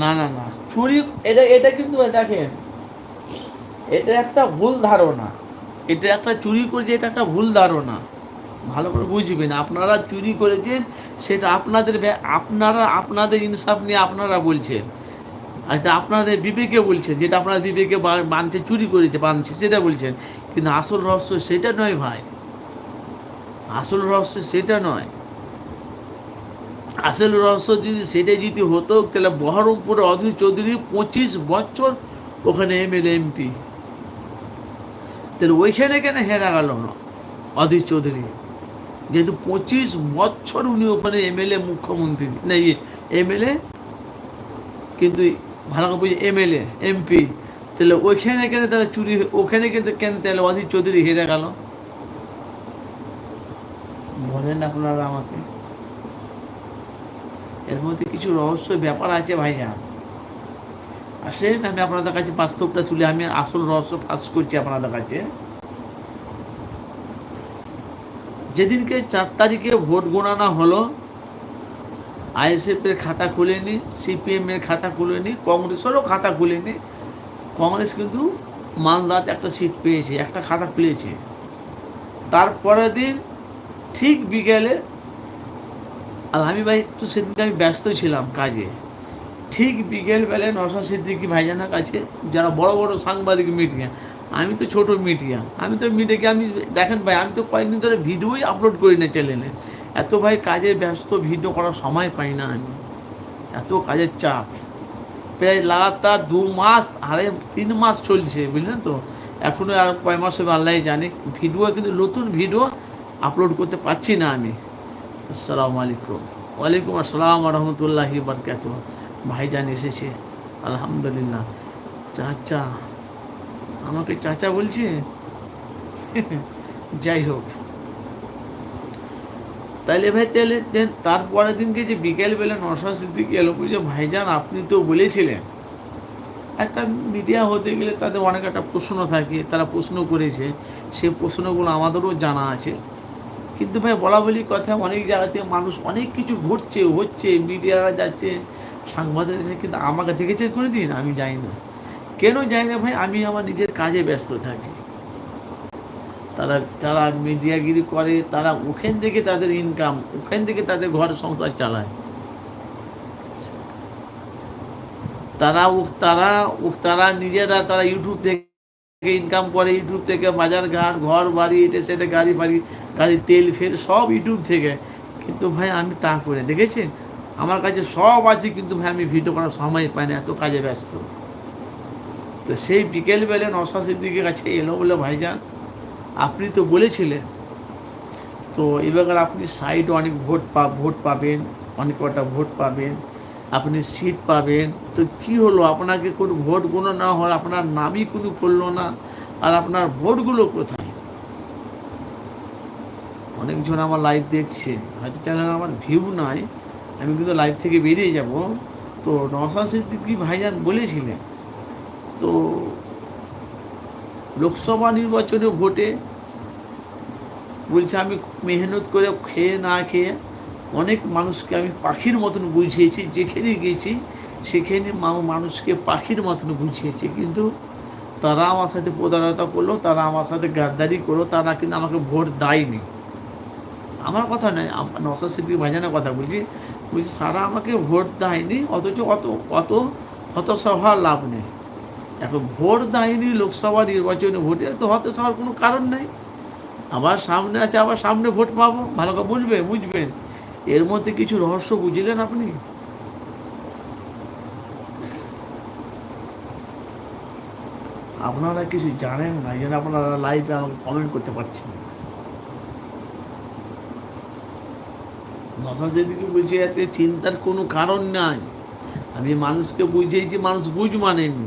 না না না। চুরি, এটা এটা কিন্তু দেখেন, এটা একটা ভুল ধারণা। এটা একটা চুরি করেছে, এটা একটা ভুল ধারণা। ভালো করে বুঝবেন, আপনারা চুরি করেছেন, সেটা আপনাদের আপনারা, আপনাদের ইনসাফ নিয়ে আপনারা বলছেন। এটা আপনাদের বিবেকে বলছেন, যেটা আপনার বিবেকে মানছে, চুরি করেছে, মানছে, সেটা বলছেন। কিন্তু আসল রহস্য সেটা নয় ভাই। আসল রহস্য সেটা নয়। আসল রহস্য যদি সেটা যদি হতো, তাহলে বহরমপুরে অধীর চৌধুরী পঁচিশ বছর ওখানে এমএলএ এমপি তাহলে ওইখানে কেন হেরা গেল না অধীর চৌধুরী? যেহেতু পঁচিশ বছর উনি ওখানে এমএলএ মুখ্যমন্ত্রী, না ইয়ে এমএলএ কিন্তু ভালো করে বুঝি এমএলএ এমপি তাহলে ওইখানে কেন তাহলে চুরি ওখানে কিন্তু কেন তাহলে অধীর চৌধুরী হেরে গেল? বলেন আপনারা আমাকে। এর মধ্যে কিছু রহস্য ব্যাপার আছে ভাইজান। আসেন, আমি আপনাদের কাছে বাস্তবটা তুলে, আমি আসল রহস্য ফাঁস করছি আপনাদের কাছে। যেদিনকে চার তারিখে ভোট গণনা হলো আইএসএফ এর খাতা খুলেনি সিপিএম এর খাতা খুলেনি, কংগ্রেসেরও খাতা খুলেনি। কংগ্রেস কিন্তু মালদাতে একটা সিট পেয়েছে, একটা খাতা খুলেছে। তারপরের দিন ঠিক বিকেলে আর আমি ভাই একটু সেদিনকে আমি ব্যস্ত ছিলাম কাজে। ঠিক বিকেল বেলায় নশা সিদ্দিকি ভাইজানা কাছে যারা বড় বড় সাংবাদিক মিডিয়া আমি তো ছোট মিডিয়া আমি তো মিডিয়াকে আমি দেখেন ভাই, আমি তো কয়েকদিন ধরে ভিডিওই আপলোড করি না চ্যানেলে। এত ভাই কাজে ব্যস্ত, ভিডিও করার সময় পাই না আমি। এত কাজের চাপ। প্রায় লাগাতার দু মাস, আড়াই, তিন মাস চলছে, বুঝলেন তো? এখনও আর কয় মাস হবে আল্লাহ জানে, ভিডিও কিন্তু নতুন ভিডিও আপলোড করতে পারছি না আমি। আসসালামু আলাইকুম। ওয়ালাইকুম আসসালাম রহমতুল্লাহি বরকাত ভাইজান এসেছে। আলহামদুলিল্লাহ। চাচা, আমাকে চাচা বলছে? যাই হোক। তাইলে ভাই তাহলে দেন, তারপরের দিনকে যে বিকেলবেলা নশা সিদ্দিক এলো বুঝে ভাইজান আপনি তো বলেছিলেন। একটা মিডিয়া হতে গেলে তাদের অনেক একটা প্রশ্ন থাকে, তারা প্রশ্ন করেছে। সেই প্রশ্নগুলো আমাদেরও জানা আছে। কিন্তু ভাই, বলা বলি কথা, অনেক জায়গাতে মানুষ অনেক কিছু ঘটছে, হচ্ছে, মিডিয়ারা যাচ্ছে সাংবাদিক কিন্তু আমাকে দেখেছে করে দিন আমি যাই না। কেন যাই না ভাই? আমি আমার নিজের কাজে ব্যস্ত থাকি। তারা, যারা মিডিয়াগিরি করে, তারা ওখান থেকে তাদের ইনকাম ওখান থেকে তাদের ঘর সংসার চালায়। তারা তারা তারা নিজেরা, তারা ইউটিউব থেকে ইনকাম করে ইউটিউব থেকে, বাজার ঘাট, ঘর বাড়ি, এটা সেটা গাড়ি বাড়ি, গাড়ি, তেল, ফেল, সব ইউটিউব থেকে। কিন্তু ভাই, আমি তা করে, দেখেছেন? আমার কাছে সব আছে, কিন্তু ভাই, আমি ভিডিও করার সময় পাই না, এত কাজে ব্যস্ত। তো সেই বিকেলবেলা নশা সিদ্দিকের কাছে এলো বলে, ভাইজান, আপনি তো বলেছিলেন। তো এবার আপনি সাইড অনেক ভোট পা, ভোট পাবেন, অনেক কটা ভোট পাবেন। আপনি সিট পাবেন। তো কি হলো? আপনাকে কোনো ভোটগুলো না হয়, আপনার নামই কোনো করল না, আর আপনার ভোটগুলো কোথায়? অনেকজন আমার লাইভ দেখছে। হয়তো চ্যানেল আমার ভিউ নাই। আমি কিন্তু লাইভ থেকে বেরিয়ে যাব। তো নশা সিদ্দিকি ভাইজান বলেছিলেন? তো লোকসভা নির্বাচনে ভোটে বলছে আমি মেহনত করে খেয়ে না খেয়ে অনেক মানুষকে আমি পাখির মতন বুঝিয়েছি, যেখানে গেছি সেখানে মানুষকে পাখির মতন বুঝিয়েছি। কিন্তু তারা আমার সাথে প্রতারণা করল, তারা আমার সাথে গাদ্দারি করল, তারা কিন্তু আমাকে ভোট দেয়নি। আমার কথা নয় নসর সিদ্দিক ভাইজানের কথা বলছি। বলছি, সারা আমাকে ভোট দেয়নি, অথচ অত অত হতসভা লাভ নেই। এখন ভোট দেয়নি লোকসভা নির্বাচনে ভোটে, তো হওয়ার কোনো কারণ নেই। আবার সামনে আছে, আবার সামনে ভোট পাবো। ভালো করে বুঝবে, বুঝবেন। এর মধ্যে কিছু রহস্য বুঝলেন আপনি? আপনারা কিছু জানেন না জন্য আপনারা লাইভে আমাকে কমেন্ট করতে পারছেন না। যেদিকে বলছে, এতে চিন্তার কোনো কারণ নাই। আমি মানুষকে বুঝিয়েছি, মানুষ বুঝ মানেনি।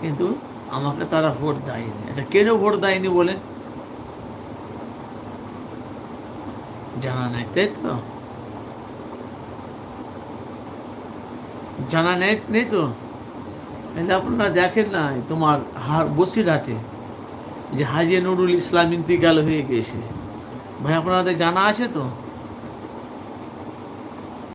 কিন্তু আমাকে তারা ভোট দেয়নি। আচ্ছা কেন ভোট দেয়নি বলে জানা নাই, তাই তো? জানা নেই নেই তো? আপনারা দেখেন না তোমার হার বসিরহাটে যে হাজি নুরুল ইসলাম ইন্তিকাল হয়ে গেছে। ভাই, আপনাদের জানা আছে তো?